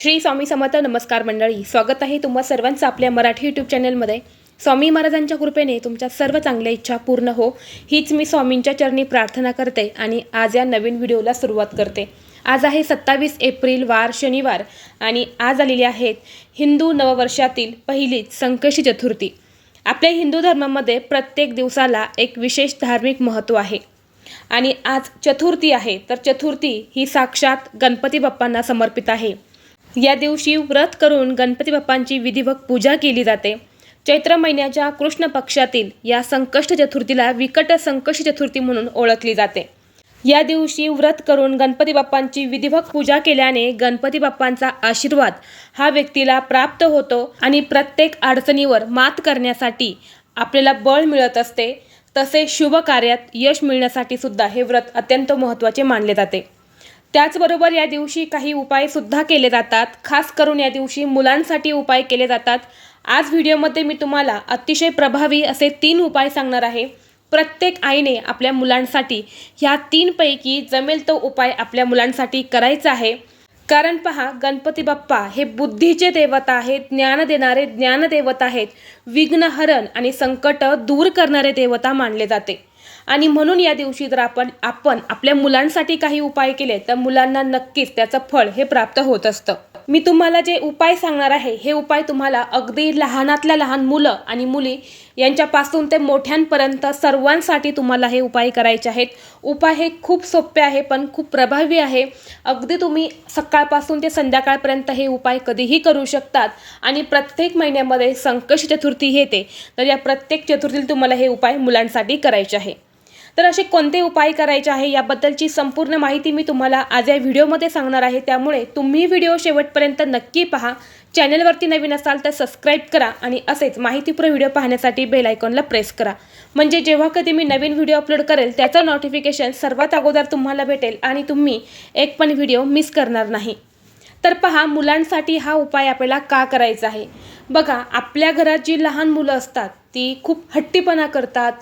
श्री स्वामी समर्थ नमस्कार मंडळी स्वागत आहे तुम्हा सर्वांचं आपल्या मराठी यूट्यूब चॅनलमध्ये स्वामी महाराजांच्या कृपेने तुमच्या सर्व चांगल्या इच्छा पूर्ण हो हीच मी स्वामींच्या चरणी प्रार्थना करते आणि आज या नवीन व्हिडिओला सुरुवात करते. आज आहे सत्तावीस एप्रिल वार शनिवार आणि आज आलेली आहेत हिंदू नववर्षातील पहिलीच संकशी चतुर्थी. आपल्या हिंदू धर्मामध्ये प्रत्येक दिवसाला एक विशेष धार्मिक महत्त्व आहे. आणि आज चतुर्थी आहे तर चतुर्थी ही साक्षात गणपती बाप्पांना समर्पित आहे. या दिवशी व्रत करून गणपती बाप्पांची विधिवत पूजा केली जाते. चैत्र महिन्याच्या कृष्ण पक्षातील या संकष्ट चतुर्थीला विकट संकष्ट चतुर्थी म्हणून ओळखली जाते. या दिवशी व्रत करून गणपती बाप्पांची विधिवत पूजा केल्याने गणपती बाप्पांचा आशीर्वाद हा व्यक्तीला प्राप्त होतो आणि प्रत्येक अडचणीवर मात करण्यासाठी आपल्याला बळ मिळत असते. तसे शुभ कार्यात यश मिळण्यासाठी सुद्धा हे व्रत अत्यंत महत्त्वाचे मानले जाते. त्याचबरोबर या दिवशी काही उपायसुद्धा केले जातात. खास करून या दिवशी मुलांसाठी उपाय केले जातात. आज व्हिडिओमध्ये मी तुम्हाला अतिशय प्रभावी असे तीन उपाय सांगणार आहे. प्रत्येक आईने आपल्या मुलांसाठी ह्या तीनपैकी जमेल तो उपाय आपल्या मुलांसाठी करायचा आहे. कारण पहा गणपती बाप्पा हे बुद्धीचे देवता आहेत ज्ञान देणारे ज्ञानदेवता आहेत. विघ्नहरण आणि संकट दूर करणारे देवता मानले जाते. आणि म्हणून या दिवशी जर आपण आपण आपल्या मुलांसाठी काही उपाय केले तर मुलांना नक्कीच त्याचं फळ हे प्राप्त होत असतं. मी तुम्हाला जे उपाय सांगणार आहे हे उपाय तुम्हाला अगदी लहानातल्या लहान मुलं आणि मुली यांच्यापासून ते मोठ्यांपर्यंत सर्वांसाठी तुम्हाला हे उपाय करायचे आहेत. उपाय हे खूप सोपे आहे पण खूप प्रभावी आहे. अगदी तुम्ही सकाळपासून ते संध्याकाळपर्यंत हे उपाय कधीही करू शकतात. आणि प्रत्येक महिन्यामध्ये संकष्ट चतुर्थी येते. तर या प्रत्येक चतुर्थीला तुम्हाला हे उपाय मुलांसाठी करायचे आहे. तर असे कोणते उपाय करायचे आहे याबद्दलची संपूर्ण माहिती मी तुम्हाला आज या व्हिडिओमध्ये सांगणार आहे. त्यामुळे तुम्ही व्हिडिओ शेवटपर्यंत नक्की पहा. चॅनलवरती नवीन असाल तर सबस्क्राईब करा आणि असेच माहितीपूर्ण व्हिडिओ पाहण्यासाठी बेल आयकॉनला प्रेस करा. म्हणजे जेव्हा कधी मी नवीन व्हिडिओ अपलोड करेल त्याचं नोटिफिकेशन सर्वात अगोदर तुम्हाला भेटेल आणि तुम्ही एक पण व्हिडिओ मिस करणार नाही. तर पहा मुलांसाठी हा उपाय आपल्याला का करायचा आहे? बघा आपल्या घरात जी लहान मुलं असतात ती खूप हट्टीपणा करतात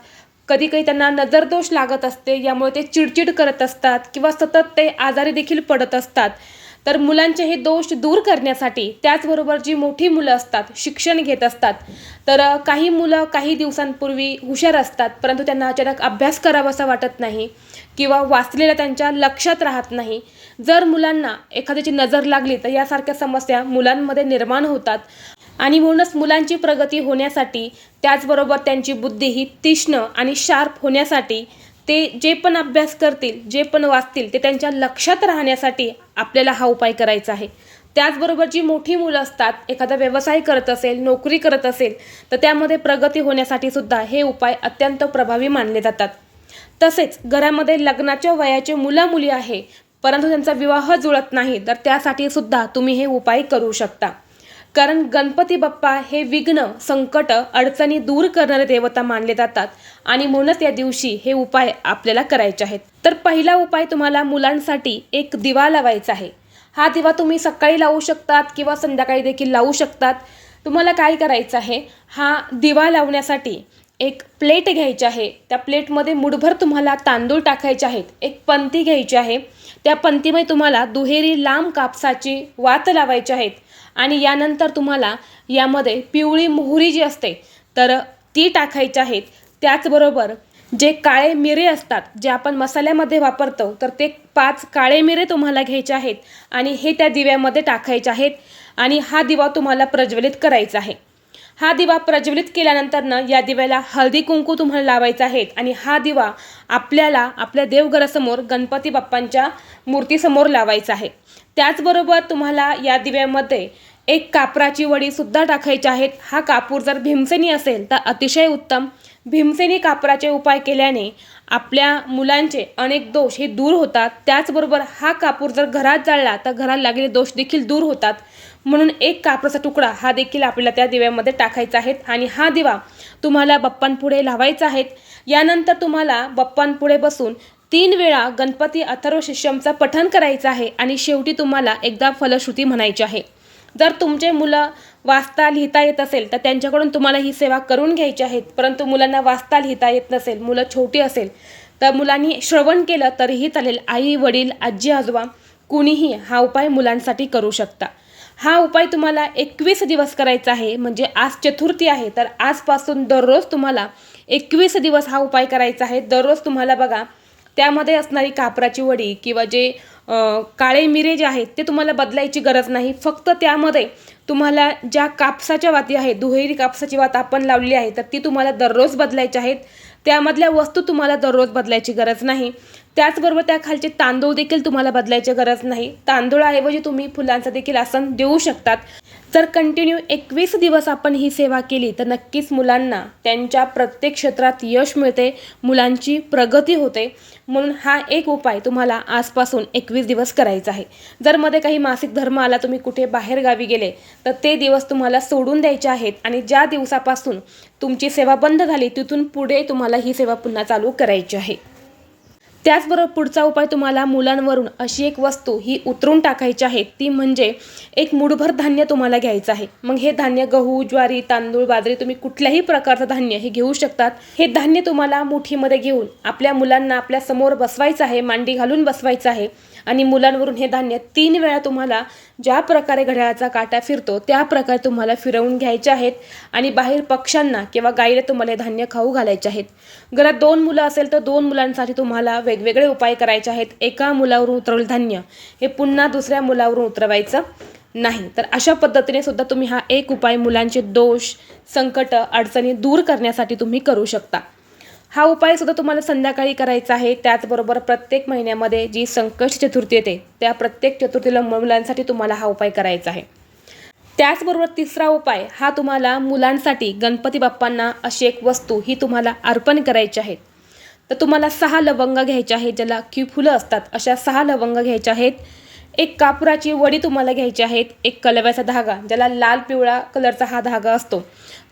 कधी काही त्यांना नजरदोष लागत असते यामुळे ते चिडचिड करत असतात किंवा सतत ते आजारी देखील पडत असतात. तर मुलांचे हे दोष दूर करण्यासाठी त्याचबरोबर जी मोठी मुलं असतात शिक्षण घेत असतात. तर काही मुलं काही दिवसांपूर्वी हुशार असतात परंतु त्यांना अचानक अभ्यास करावासा वाटत नाही किंवा वाचलेलं त्यांच्या लक्षात राहत नाही. जर मुलांना एखाद्याची नजर लागली तर यासारख्या समस्या मुलांमध्ये निर्माण होतात. आणि म्हणूनच मुलांची प्रगती होण्यासाठी त्याचबरोबर त्यांची बुद्धी ही तीक्ष्ण आणि शार्प होण्यासाठी ते जे पण अभ्यास करतील जे पण वाचतील ते त्यांच्या लक्षात राहण्यासाठी आपल्याला हा उपाय करायचा आहे. त्याचबरोबर जी मोठी मुलं असतात एखादा व्यवसाय करत असेल नोकरी करत असेल तर त्यामध्ये प्रगती होण्यासाठी सुद्धा हे उपाय अत्यंत प्रभावी मानले जातात. तसेच घरामध्ये लग्नाच्या वयाचे मुलामुली आहे परंतु त्यांचा विवाह जुळत नाही तर त्यासाठी सुद्धा तुम्ही हे उपाय करू शकता. कारण गणपती बाप्पा हे विघ्न संकट अडचणी दूर करणारे देवता मानले जातात आणि म्हणूनच या दिवशी हे उपाय आपल्याला करायचे आहेत. तर पहिला उपाय तुम्हाला मुलांसाठी एक दिवा लावायचा आहे. हा दिवा तुम्ही सकाळी लावू शकतात किंवा संध्याकाळी देखील लावू शकतात. तुम्हाला काय करायचं आहे? हा दिवा लावण्यासाठी एक प्लेट घ्यायची आहे. त्या प्लेटमध्ये मुठभर तुम्हाला तांदूळ टाकायचे आहेत. एक पंती घ्यायची आहे. त्या पंतीमध्ये तुम्हाला दुहेरी लांब कापसाची वात लावायची आहेत. आणि यानंतर तुम्हाला यामध्ये पिवळी मोहरी जी असते तर ती टाकायची आहेत. त्याचबरोबर जे काळे मिरे असतात जे आपण मसाल्यामध्ये वापरतो तर ते पाच काळे मिरे तुम्हाला घ्यायचे आहेत आणि हे त्या दिव्यामध्ये टाकायचे आहेत. आणि हा दिवा तुम्हाला प्रज्वलित करायचा आहे. हा दिवा प्रज्वलित केल्यानंतरनं या दिव्याला हळदी कुंकू तुम्हाला लावायचा आहे. आणि हा दिवा आपल्याला आपल्या देवघरासमोर गणपती बाप्पांच्या मूर्तीसमोर लावायचा आहे. त्याचबरोबर तुम्हाला या दिव्यामध्ये एक कापराची वडीसुद्धा टाकायची आहेत. हा कापूर जर भीमसेनी असेल तर अतिशय उत्तम. भीमसेनी कापराचे उपाय केल्याने आपल्या मुलांचे अनेक दोष हे दूर होतात. त्याचबरोबर हा कापूर जर घरात जाळला तर घरात लागलेले दोष देखील दूर होतात. म्हणून एक कापराचा तुकडा हा देखील आपल्याला त्या दिव्यामध्ये टाकायचा आहे आणि हा दिवा तुम्हाला बप्पांपुढे लावायचा आहे. यानंतर तुम्हाला बप्पांपुढे बसून तीन वेळा गणपती अथर्व शिष्यमचं पठण करायचं आहे आणि शेवटी तुम्हाला एकदा फलश्रुती म्हणायची आहे. जर तुमचे मुलं वाचता लिहिता येत असेल तर त्यांच्याकडून तुम्हाला ही सेवा करून घ्यायची आहेत परंतु मुलांना वाचता लिहिता येत नसेल मुलं छोटी असेल तर मुलांनी श्रवण केलं तरीही चालेल. आई वडील आजी आजोबा कुणीही हा उपाय मुलांसाठी करू शकता. हा उपाय तुम्हाला एकवीस दिवस करायचा आहे म्हणजे आज चतुर्थी आहे तर आजपासून दररोज तुम्हाला एकवीस दिवस हा उपाय करायचा आहे. दररोज तुम्हाला बघा त्यामध्ये असणारी कापराची वडी किंवा जे काळे मिरे जे आहेत ते तुम्हाला बदलायची गरज नाही. फक्त त्यामध्ये तुम्हाला ज्या कापसाच्या वाती आहेत दुहेरी कापसाची वात आपण लावली आहे तर ती तुम्हाला दररोज बदलायची आहेत. त्यामधल्या वस्तू तुम्हाला दररोज बदलायची गरज नाही. त्याचबरोबर त्या खालचे तांदूळ देखील तुम्हाला बदलायची गरज नाही. तांदूळाऐवजी तुम्ही फुलांचं देखील आसन देऊ शकतात. जर कंटिन्यू एकवीस दिवस आपण ही सेवा केली तर नक्कीच मुलांना त्यांच्या प्रत्येक क्षेत्रात यश मिळते मुलांची प्रगती होते. म्हणून हा एक उपाय तुम्हाला आजपासून एकवीस दिवस करायचा आहे. जर मध्ये काही मासिक धर्म आला तुम्ही कुठे बाहेर गावी गेले तर ते दिवस तुम्हाला सोडून द्यायचे आहेत आणि ज्या दिवसापासून तुमची सेवा बंद झाली तिथून पुढे तुम्हाला ही सेवा पुन्हा चालू करायची आहे. त्याचबरोबर पुढचा उपाय तुम्हाला मुलांवरून अशी एक वस्तू ही उतरून टाकायची आहे. ती म्हणजे एक मुठभर धान्य तुम्हाला घ्यायचं आहे. मग हे धान्य गहू ज्वारी तांदूळ बाजरी तुम्ही कुठल्याही प्रकारचं धान्य हे घेऊ शकतात. हे धान्य तुम्हाला मुठीमध्ये घेऊन आपल्या मुलांना आपल्यासमोर बसवायचं आहे मांडी घालून बसवायचं आहे. आणि मुलांवरून हे धान्य तीन वेळा तुम्हाला ज्या प्रकारे घड्याळाचा काटा फिरतो त्या प्रकारे तुम्हाला फिरवून घ्यायचे आहेत आणि बाहेर पक्ष्यांना किंवा गाईला तुम्हाला हे धान्य खाऊ घालायचे आहेत. घरात दोन मुलं असेल तर दोन मुलांसाठी तुम्हाला वेगवेगळे उपाय करायचे आहेत. एका मुलावरून उतरवलं धान्य हे पुन्हा दुसऱ्या मुलावरून उतरवायचं नाही. तर अशा पद्धतीने सुद्धा तुम्ही हा एक उपाय मुलांचे दोष संकट अडचणी दूर करण्यासाठी तुम्ही करू शकता. हा उपाय सुद्धा तुम्हाला संध्याकाळी करायचा आहे. त्याचबरोबर प्रत्येक महिन्यामध्ये जी संकष्ट चतुर्थी येते त्या प्रत्येक चतुर्थीला मुलांसाठी तुम्हाला हा उपाय करायचा आहे. त्याचबरोबर तिसरा उपाय हा तुम्हाला मुलांसाठी गणपती बाप्पांना अशी एक वस्तू ही तुम्हाला अर्पण करायची आहेत तर तुम्हाला सहा लवंग घ्यायचे आहेत ज्याला की फुलं असतात अशा सहा लवंग घ्यायच्या आहेत. एक कापुराची वडी तुम्हाला घ्यायची आहेत एक कलव्याचा धागा ज्याला लाल पिवळा कलरचा हा धागा असतो.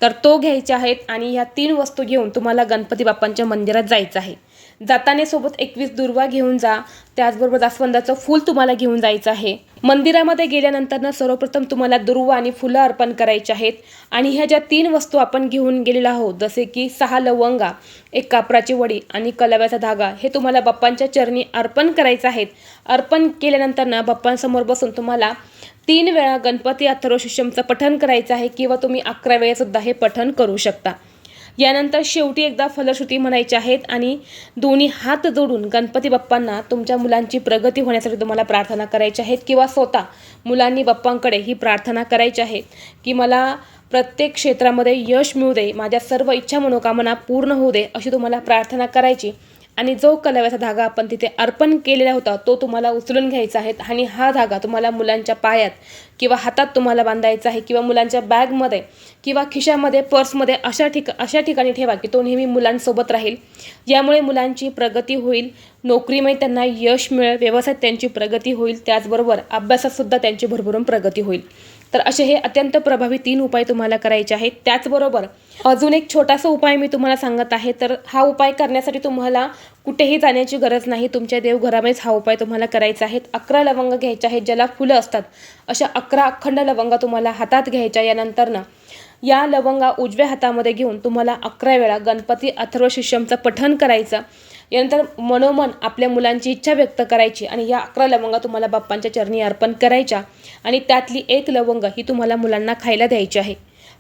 तर तो घ्यायचा आहेत आणि ह्या तीन वस्तू घेऊन तुम्हाला गणपती बाप्पांच्या मंदिरात जायचं आहे. जाताना सोबत एकवीस दुर्वा घेऊन जा त्याचबरोबर जास्वंदाचं फूल तुम्हाला घेऊन जायचं आहे. मंदिरामध्ये गेल्यानंतरनं सर्वप्रथम तुम्हाला दुर्वा आणि फुलं अर्पण करायची आहेत. आणि ह्या ज्या तीन वस्तू आपण घेऊन गेलेलो आहोत जसे की सहा लवंगा एक कापराची वडी आणि कलव्याचा धागा हे तुम्हाला बाप्पांच्या चरणी अर्पण करायचं आहेत. अर्पण केल्यानंतर ना बाप्पांसमोर बसून तुम्हाला तीन वेळा गणपती अथर्व शिष्यमचं पठण करायचं आहे किंवा तुम्ही अकरा वेळेसुद्धा हे पठण करू शकता. यानंतर शेवटी एकदा फलश्रुती म्हणायच्या आहेत आणि दोन्ही हात जोडून गणपती बाप्पांना तुमच्या मुलांची प्रगती होण्यासाठी तुम्हाला प्रार्थना करायची आहेत किंवा स्वतः मुलांनी बाप्पांकडे ही प्रार्थना करायची आहे की मला प्रत्येक क्षेत्रामध्ये यश मिळू दे माझ्या सर्व इच्छा मनोकामना पूर्ण होऊ दे अशी तुम्हाला प्रार्थना करायची. आणि जो कलव्याचा धागा आपण तिथे अर्पण केलेला होता तो तुम्हाला उचलून घ्यायचा आहे आणि हा धागा तुम्हाला मुलांच्या पायात किंवा हातात तुम्हाला बांधायचा आहे किंवा मुलांच्या बॅगमध्ये किंवा खिशामध्ये पर्समध्ये अशा ठिक अशा ठिकाणी ठेवा की तो नेहमी मुलांसोबत राहील. यामुळे मुलांची प्रगती होईल नोकरीमध्ये त्यांना यश मिळेल व्यवसायात त्यांची प्रगती होईल त्याचबरोबर अभ्यासातसुद्धा त्यांची भरभरून प्रगती होईल. तर असे हे अत्यंत प्रभावी तीन उपाय तुम्हाला करायचे आहेत. त्याचबरोबर अजून एक छोटासा उपाय मी तुम्हाला सांगत आहे. तर हा उपाय करण्यासाठी तुम्हाला कुठेही जाण्याची गरज नाही. तुमच्या देवघरामध्येच हा उपाय तुम्हाला करायचा आहे. अकरा लवंग घ्यायचे आहेत ज्याला फुलं असतात. अशा अकरा अखंड लवंगा तुम्हाला हातात घ्यायच्या यानंतर ना या लवंगा उजव्या हातामध्ये घेऊन तुम्हाला अकरा वेळा गणपती अथर्व शिष्यमचं पठण करायचं. यानंतर मनोमन आपल्या मुलांची इच्छा व्यक्त करायची आणि या अकरा लवंगा तुम्हाला बाप्पांच्या चरणी अर्पण करायच्या. आणि त्यातली एक लवंग ही तुम्हाला मुलांना खायला द्यायची आहे.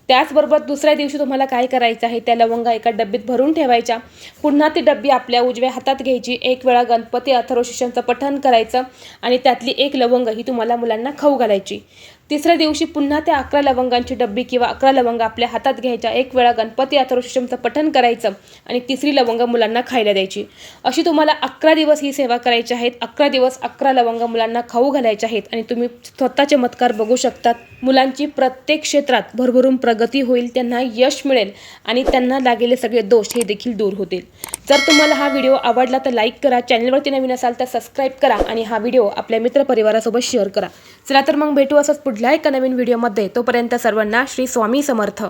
त्याचबरोबर दुसऱ्या दिवशी तुम्हाला काय करायचं आहे? त्या लवंगा एका डब्बीत भरून ठेवायच्या. पुन्हा ती डब्बी आपल्या उजव्या हातात घ्यायची. एक वेळा गणपती अथर्वशिष्यांचं पठन पठण करायचं आणि त्यातली एक लवंग ही तुम्हाला मुलांना खाऊ घालायची. तिसऱ्या दिवशी पुन्हा त्या अकरा लवंगांची डब्बी किंवा अकरा लवंग आपल्या हातात घ्यायच्या. एक वेळा गणपती अथर्व पठण करायचं आणि तिसरी लवंग मुलांना खायला द्यायची. अशी तुम्हाला अकरा दिवस ही सेवा करायची आहेत. अकरा दिवस अकरा लवंग मुलांना खाऊ घालायच्या आहेत आणि तुम्ही स्वतः चमत्कार बघू शकतात. मुलांची प्रत्येक क्षेत्रात भरभरून प्रगती होईल त्यांना यश मिळेल आणि त्यांना लागलेले सगळे दोष हे देखील दूर होतील. जर तुम्हाला हा व्हिडिओ आवडला तर लाईक करा. चॅनलवरती नवीन असाल तर सबस्क्राईब करा आणि हा व्हिडिओ आपल्या मित्रपरिवारासोबत शेअर करा. चला तर मग भेटू असंच पुढल्या एका नवीन व्हिडिओमध्ये तोपर्यंत सर्वांना श्री स्वामी समर्थ.